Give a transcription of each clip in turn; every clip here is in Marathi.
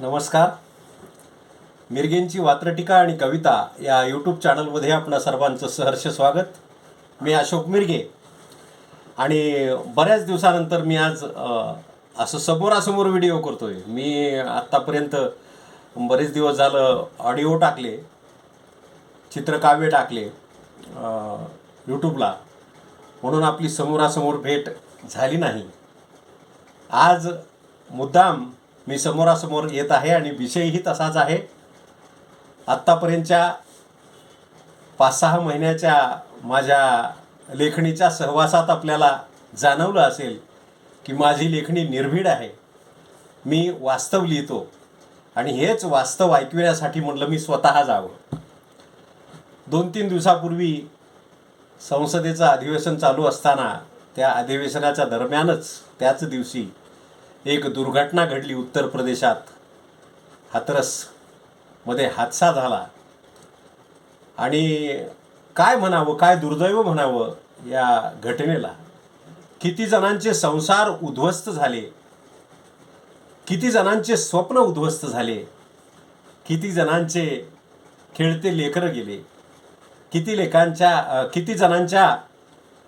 नमस्कार. मिरगेंची वात्रटिका आणि कविता या यूट्यूब चॅनलमध्ये आपणा सर्वांचं सहर्ष स्वागत. मी अशोक मिरगे. आणि बऱ्याच दिवसानंतर मी आज असं समोरासमोर व्हिडिओ करतो आहे मी आत्तापर्यंत बरेच दिवस झालं ऑडिओ टाकले चित्रकाव्य टाकले यूट्यूबला म्हणून आपली समोरासमोर भेट झाली नाही. आज मुद्दाम मी समोरासमोर येत आहे आणि विषयही तसाच आहे. आत्तापर्यंतच्या पाच सहा महिन्याच्या माझ्या लेखणीच्या सहवासात आपल्याला जाणवलं असेल की माझी लेखणी निर्भीड आहे. मी वास्तव लिहितो आणि हेच वास्तव ऐकविण्यासाठी म्हटलं मी स्वतः जावं. दोन तीन दिवसापूर्वी संसदेचं अधिवेशन चालू असताना त्या अधिवेशनाच्या दरम्यानच त्याच दिवशी एक दुर्घटना घडली उत्तर प्रदेशात. हाथरसमध्ये हादसा झाला. आणि काय म्हणावं काय दुर्दैव म्हणावं या घटनेला? किती जणांचे संसार उद्ध्वस्त झाले? किती जणांचे स्वप्न उद्ध्वस्त झाले? किती जणांचे खेळते लेकरं गेले? किती लेखांच्या किती जणांच्या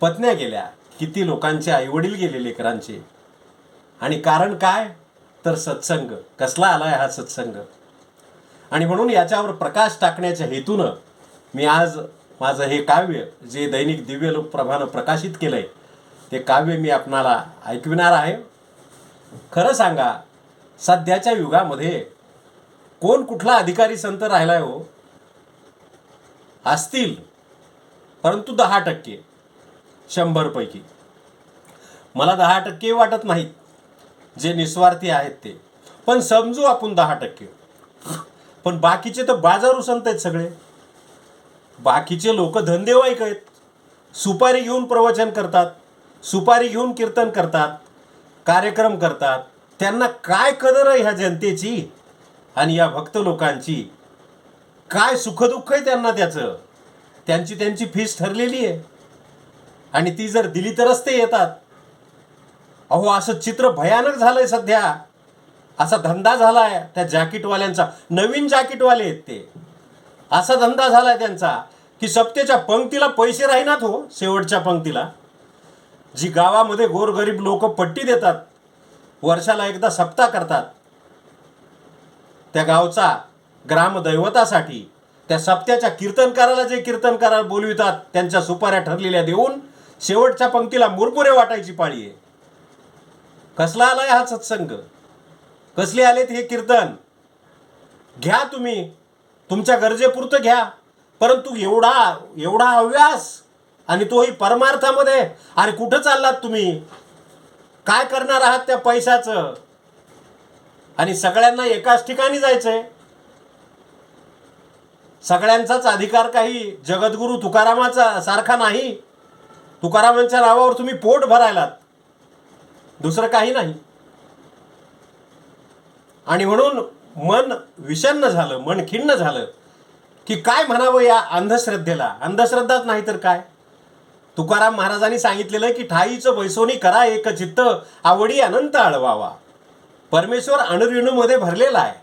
पत्न्या गेल्या? किती लोकांचे आईवडील गेले लेकरांचे? आणि कारण काय? तर सत्संग. कसला आलाय हा सत्संग? आणि म्हणून याच्यावर प्रकाश टाकण्याच्या हेतूनं मी आज माझं हे काव्य जे दैनिक दिव्य लोकप्रभानं प्रकाशित केलंय ते काव्य मी आपणाला ऐकविणार आहे. खरं सांगा सध्याच्या युगामध्ये कोण कुठला अधिकारी संत राहिलाय हो? असतील परंतु दहा टक्के शंभरपैकी. मला दहा टक्के वाटत नाहीत. जे निस्वार्थी आहेत ते. पण समजू आपण दहा टक्के. पण बाकीचे तर बाजारू संत आहेत सगळे. बाकीचे लोक धंदेवाईक आहेत. सुपारी घेऊन प्रवचन करतात सुपारी घेऊन कीर्तन करतात कार्यक्रम करतात. त्यांना काय कदर आहे ह्या जनतेची आणि या भक्त लोकांची? काय सुखदुःख आहे त्यांना त्याचं? त्यांची त्यांची फीस ठरलेली आहे. आणि ती जर दिली तरच ते येतात. अहो असं चित्र भयानक झालंय सध्या. असा धंदा झालाय त्या जॅकेटवाल्यांचा. नवीन जॅकेटवाले आहेत ते. असा धंदा झालाय त्यांचा की सप्तेच्या पंक्तीला पैसे राहीनात हो शेवटच्या पंक्तीला. जी गावामध्ये गोरगरीब लोक पट्टी देतात वर्षाला एकदा सप्ताह करतात. त्या गावचा ग्रामदैवतासाठी त्या सप्त्याच्या कीर्तनकाराला जे कीर्तनकाराला बोलवितात त्यांच्या सुपाऱ्या ठरलेल्या देऊन शेवटच्या पंक्तीला मुरमुरे वाटायची पाळी आहे. कसला आलाय हा सत्संग? कसले आलेत हे कीर्तन? घ्या तुम्ही. तुमच्या गरजेपुरतं घ्या. परंतु एवढा एवढा अव्यास आणि तोही परमार्थामध्ये अरे कुठं चाललात तुम्ही? काय करणार आहात त्या पैशाचं? आणि सगळ्यांना एकाच ठिकाणी जायचंय. सगळ्यांचाच अधिकार काही जगद्गुरु तुकारामाचा सारखा नाही. तुकारामांच्या नावावर तुम्ही पोट भरायलात. दुसरं काही नाही. आणि म्हणून मन विषन्न झालं मन खिन्न झालं की काय म्हणावं या अंधश्रद्धेला? अंधश्रद्धाच नाही तर काय? तुकाराम महाराजांनी सांगितलेलं की ठाईचं बैसोनी करा एक चित्त आवडी अनंत आळवावा. परमेश्वर अणुरेणूमध्ये भरलेला आहे.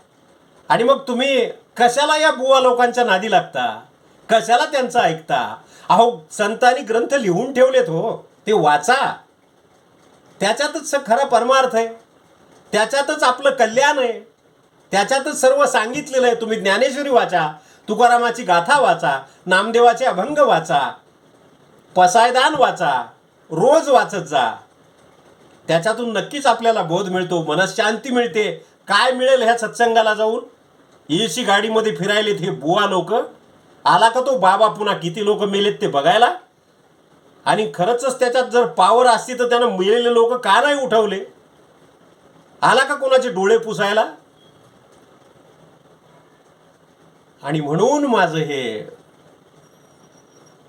आणि मग तुम्ही कशाला या बुवा लोकांच्या नादी लागता? कशाला त्यांचं ऐकता? अहो संतांनी ग्रंथ लिहून ठेवलेत हो. ते वाचा. त्याच्यातच खरा परमार्थ आहे. त्याच्यातच आपलं कल्याण आहे. त्याच्यातच सर्व सांगितलेलं आहे. तुम्ही ज्ञानेश्वरी वाचा तुकारामाची गाथा वाचा नामदेवाचे अभंग वाचा पसायदान वाचा रोज वाचत जा. त्याच्यातून नक्कीच आपल्याला बोध मिळतो मनशांती मिळते. काय मिळेल ह्या सत्संगाला जाऊन? एसी गाडीमध्ये फिरायलेत हे बुवा लोक. आला का तो बाबा पुन्हा? किती लोक मेलेत ते बघायला? आणि खरंच त्याच्यात जर पावर असती तर त्यानं मेलेले लोक का नाही उठवले? आला का कोणाचे डोळे पुसायला? आणि म्हणून माझं हे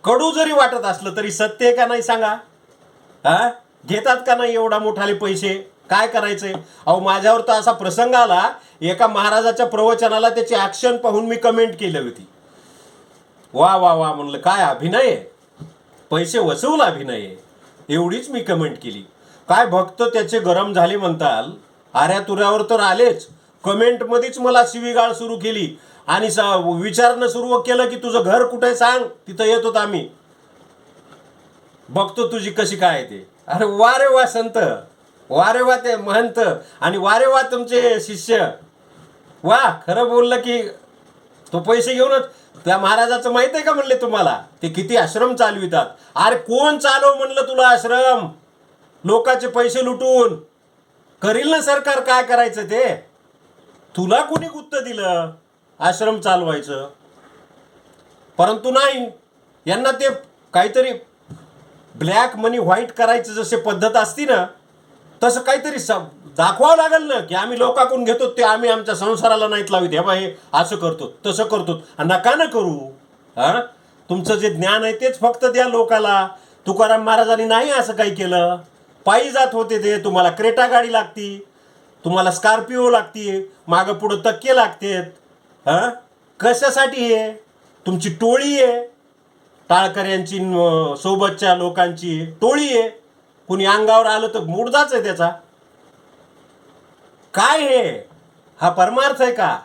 कडू जरी वाटत असलं तरी सत्य आहे का नाही सांगा? हा? घेतात का नाही एवढा मोठाले पैसे? काय करायचंय? अहो माझ्यावर तर असा प्रसंग आला एका महाराजाच्या प्रवचनाला त्याची ऍक्शन पाहून मी कमेंट केली होती. वा वा वा म्हणलं काय अभिनय आहे? पैसे वसवला अभिनय नाही एवढीच मी कमेंट केली. काय भक्त त्याचे गरम झाले म्हणताल? आऱ्या तुऱ्यावर तर आलेच. कमेंटमध्येच मला शिवीगाळ सुरू केली. आणि स विचारणं सुरू केलं की तुझं घर कुठे सांग? तिथं येत होत आम्ही. बघतो तुझी कशी काय आहे ते? अरे वा रे वा संत. वा रे वा ते महंत. आणि वा रे वा तुमचे शिष्य. वा खरं बोललं की तो पैसे घेऊनच. त्या महाराजाचं माहीत आहे का म्हणले तुम्हाला? ते किती आश्रम चालवितात. अरे कोण चालव म्हणलं तुला आश्रम? लोकांचे पैसे लुटून. करील ना सरकार काय करायचं ते? तुला कोणी गुत्त दिलं आश्रम चालवायचं? परंतु नाही. यांना ते काहीतरी ब्लॅक मनी व्हाईट करायचं जसे पद्धत असती ना तसं काहीतरी स दाखवावं लागेल ना की आम्ही लोकांकडून घेतो ते आम्ही आमच्या संसाराला नाहीत लावित. हे बाई असं करतो तसं करतो. आणि नका ना करू. हा? तुमचं जे ज्ञान आहे तेच फक्त द्या लोकाला. तुकाराम महाराजांनी नाही असं काही केलं. पायी जात होते ते. तुम्हाला क्रेटा गाडी लागती. तुम्हाला स्कॉर्पिओ लागती. मागं पुढं तक्के लागतेत. हा? कशासाठी आहे तुमची टोळी आहे. टाळकऱ्यांची यांची सोबतच्या लोकांची टोळी आहे. कुणी अंगावर आलं तर मुडदाच आहे त्याचा. काय हे? हा परमार्थ आहे का?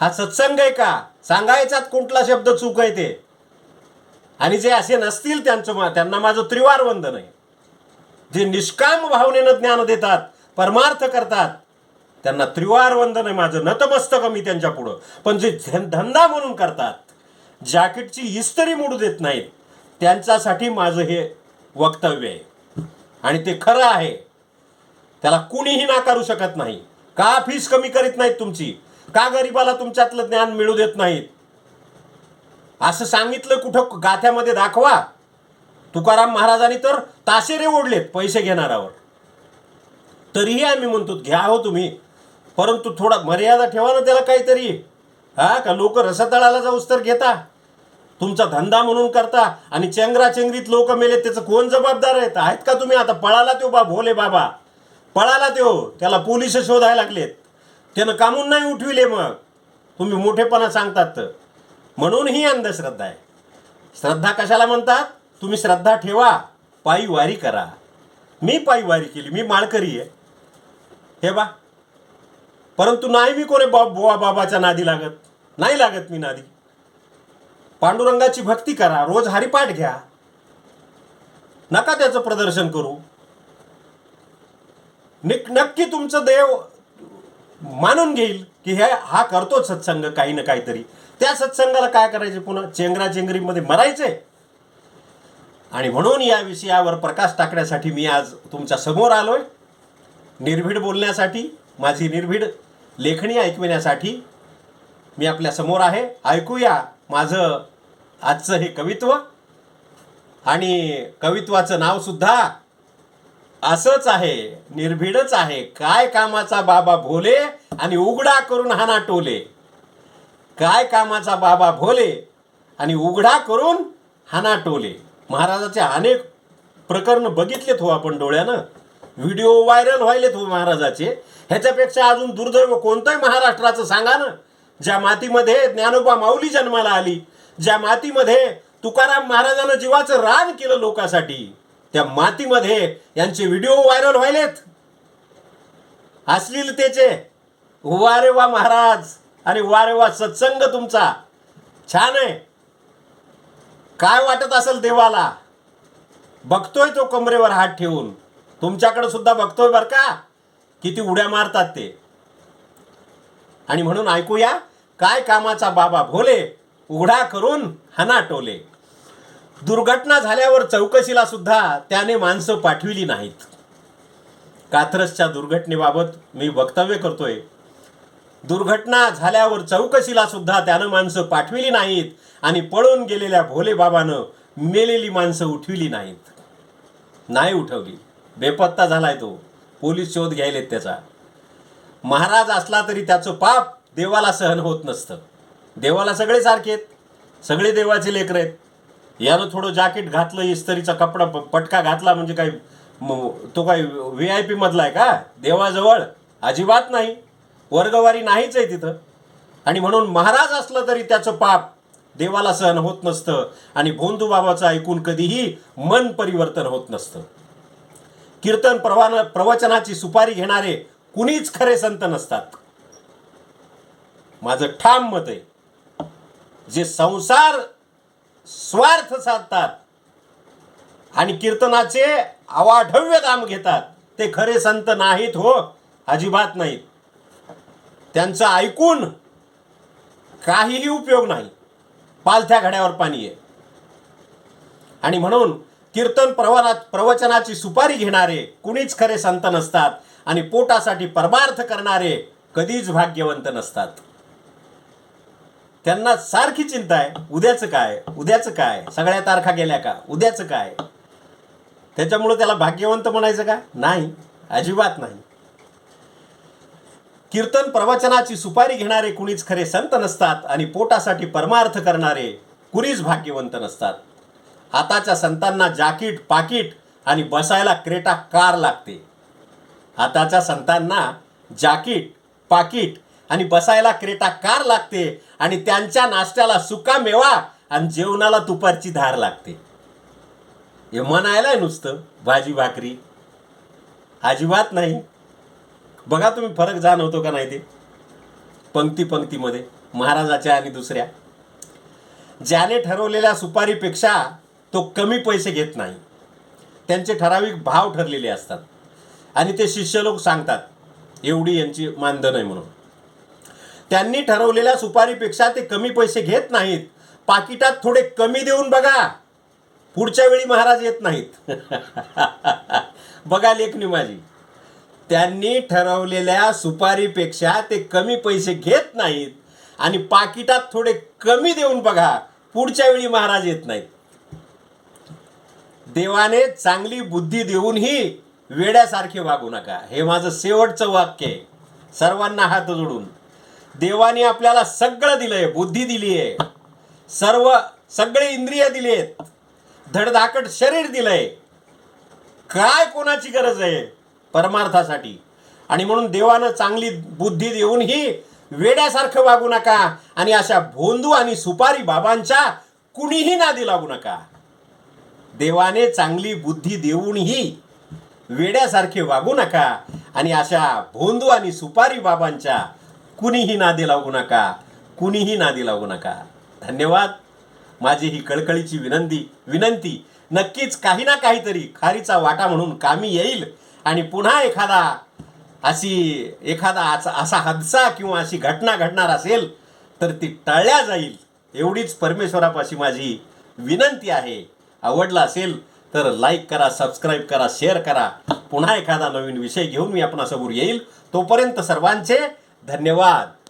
हा सत्संग आहे का? सांगायचाच कुठला शब्द चूक आहे ते? आणि जे असे नसतील त्यांचं त्यांना माझं त्रिवार वंदन आहे. जे निष्काम भावनेनं ज्ञान देतात परमार्थ करतात त्यांना त्रिवार वंदन आहे माझं. नतमस्तक मी त्यांच्या पुढं. पण जे धंदा म्हणून करतात जॅकेटची इस्तरी मोडू देत नाहीत त्यांच्यासाठी माझं हे वक्तव्य आहे. आणि ते खरं आहे. त्याला कुणीही नाकारू शकत नाही. का फीस कमी करीत नाहीत तुमची? का गरीबाला तुमच्यातलं ज्ञान मिळू देत नाहीत? असं सांगितलं कुठं? गाथ्यामध्ये दाखवा. तुकाराम महाराजांनी तर ताशेरे ओढलेत पैसे घेणारावर तरीही आम्ही म्हणतो घ्या हो तुम्ही. परंतु थोडा मर्यादा ठेवा ना त्याला काहीतरी. हा का लोक रसतळाला जाऊस तर घेता. तुमचा धंदा म्हणून करता. आणि चेंगरा चेंगरीत लोक मेले त्याचं कोण जबाबदार आहेत आहेत का तुम्ही? आता पळाला त्यो बा भोले बाबा. पळाला तो. त्याला पोलीस शोधायला लागलेत. त्यानं कामून नाही उठविले मग. तुम्ही मोठेपणा सांगतात तर. म्हणून ही अंधश्रद्धा आहे. श्रद्धा कशाला म्हणतात? तुम्ही श्रद्धा ठेवा. पायी वारी करा. मी पायी वारी केली. मी माळकरी आहे. हे बा. परंतु नाही मी कोणी बा बुवा बाबाच्या नादी लागत. नाही लागत मी नादी. पांडुरंगाची भक्ती करा. रोज हरिपाठ घ्या. नका त्याचं प्रदर्शन करू. निक नक्की तुमचं देव मानून घेईल की हे हा करतो सत्संग काही ना काहीतरी. त्या सत्संगाला काय करायचे पुन्हा? चेंगरा चेंगरीमध्ये मरायचे? आणि म्हणून या विषयावर प्रकाश टाकण्यासाठी मी आज तुमच्यासमोर आलोय. निर्भीड बोलण्यासाठी माझी निर्भीड लेखणी ऐकविण्यासाठी मी आपल्यासमोर आहे. ऐकूया माझं आजचं हे कवित्व. आणि कवित्वाचं नावसुद्धा असंच आहे निर्भीडच आहे. काय कामाचा बाबा भोले आणि उघडा करून हाना टोले. काय कामाचा बाबा भोले आणि उघडा करून हाना टोले. महाराजाचे अनेक प्रकरण बघितलेत हो आपण डोळ्यानं. व्हिडिओ व्हायरल व्हायलेत हो महाराजाचे. ह्याच्यापेक्षा अजून दुर्दैव कोणतंही महाराष्ट्राचं सांगा ना. ज्या मातीमध्ये ज्ञानोबा माऊली जन्माला आली ज्या मातीमध्ये तुकाराम महाराजानं जीवाचं रान केलं लोकांसाठी त्या मातीमध्ये यांचे व्हिडिओ व्हायरल व्हायलेत. अश्लीलतेचे वा रे वा महाराज. आणि वा रे वा सत्संग तुमचा. छान आहे. काय वाटत असेल देवाला? बघतोय तो कमरेवर हात ठेवून. तुमच्याकडे सुद्धा बघतोय बरं का? किती उड्या मारतात ते. आणि म्हणून ऐकूया काय कामाचा बाबा भोले उघडा करून हना टोले दुर्घटना झाल्यावर चौकशीला सुद्धा त्याने माणसं पाठविली नाहीत. कात्रसच्या दुर्घटनेबाबत मी वक्तव्य करतोय. दुर्घटना झाल्यावर चौकशीला सुद्धा त्यानं माणसं पाठविली नाहीत आणि पळून गेलेल्या भोलेबाबानं मेलेली माणसं उठविली नाहीत. नाही उठवली. बेपत्ता झालाय तो. पोलीस शोध घ्यायलेत त्याचा. महाराज असला तरी त्याचं पाप देवाला सहन होत नसतं. देवाला सगळे सारखे आहेत. सगळे देवाचे लेकर आहेत. यानं थोडं जॅकेट घातलं इस्तरीचा कपडा पटका घातला म्हणजे काय तो काय व्ही आय पी मधला आहे का? देवाजवळ? अजिबात नाही. वर्गवारी नाहीच आहे तिथं. आणि म्हणून महाराज असलं तरी त्याचं पाप देवाला सहन होत नसतं आणि भोंदू बाबाचं ऐकून कधीही मन परिवर्तन होत नसतं. कीर्तन प्रवान प्रवचनाची सुपारी घेणारे कुणीच खरे संत नसतात. माझं ठाम मत आहे. जे संसार स्वार्थ साधतात. आणि कीर्तनाचे अवाढव्य काम घेतात. ते खरे संत नाहीत हो अजिबात नाहीत. त्यांचं ऐकून काहीही उपयोग नाही. पालथ्या घड्यावर पाणी आहे. आणि म्हणून कीर्तन प्रवना प्रवचनाची सुपारी घेणारे कुणीच खरे संत नसतात. आणि पोटासाठी परमार्थ करणारे कधीच भाग्यवंत नसतात. त्यांना सारखी चिंता आहे. उद्याचं काय? उद्याचं काय? सगळ्या तारखा गेल्या का? उद्याचं काय? त्याच्यामुळं त्याला भाग्यवंत म्हणायचं का? नाही. अजिबात नाही. कीर्तन प्रवचनाची सुपारी घेणारे कुणीच खरे संत नसतात आणि पोटासाठी परमार्थ करणारे कुणीच भाग्यवंत नसतात. आताच्या संतांना जाकीट पाकीट आणि बसायला क्रेटा कार लागते. आताच्या संतांना जाकीट पाकीट आणि बसायला क्रेटा कार लागते आणि त्यांच्या नाश्त्याला सुका मेवा आणि जेवणाला दुपारची धार लागते. हे म्हणायला नुसतं भाजी भाकरी. अजिबात नाही. बघा तुम्ही फरक जाणवतो का नाही ते? पंक्ती पंक्तीमध्ये महाराजाच्या आणि दुसऱ्या. ज्याने ठरवलेल्या सुपारीपेक्षा तो कमी पैसे घेत नाही. त्यांचे ठराविक भाव ठरलेले असतात. आणि ते शिष्य लोक सांगतात एवढी यांची मानधन आहे म्हणून. त्यांनी ठरवलेल्या सुपारीपेक्षा ते कमी पैसे घेत नाहीत. पाकिटात थोडे कमी देऊन बघा. पुढच्या वेळी महाराज येत नाहीत. बघा लेखनी माझी. त्यांनी ठरवलेल्या सुपारीपेक्षा ते कमी पैसे घेत नाहीत. आणि पाकिटात थोडे कमी देऊन बघा. पुढच्या वेळी महाराज येत नाहीत. देवाने चांगली बुद्धी देऊनही वेड्यासारखे वागू नका. हे माझं शेवटचं वाक्य आहे. सर्वांना हात जोडून. देवाने आपल्याला सगळं दिलंय बुद्धी दिली आहे सर्व सगळे इंद्रिय दिली आहेत धडधाकट शरीर दिलंय. काय कोणाची गरज आहे परमार्थासाठी? आणि म्हणून देवानं चांगली बुद्धी देऊनही वेड्यासारखं वागू नका आणि अशा भोंदू आणि सुपारी बाबांच्या कुणीही नादी लागू नका. देवाने चांगली बुद्धी देऊनही वेड्यासारखे वागू नका आणि अशा भोंदू आणि सुपारी बाबांच्या कुणीही नादी लागू नका. कुणीही नादी लागू नका. धन्यवाद. माझी ही कळकळीची विनंती विनंती नक्कीच काही ना काहीतरी खारीचा वाटा म्हणून कामी येईल आणि पुन्हा एखादा अशी एखादा असा असा हादसा किंवा अशी घटना घडणार असेल तर ती टाळल्या जाईल. एवढीच परमेश्वरापाशी माझी विनंती आहे. आवडला असेल तर लाईक करा सबस्क्राईब करा शेअर करा. पुन्हा एखादा नवीन विषय घेऊन मी आपणासमोर येईल. तोपर्यंत सर्वांचे धन्यवाद.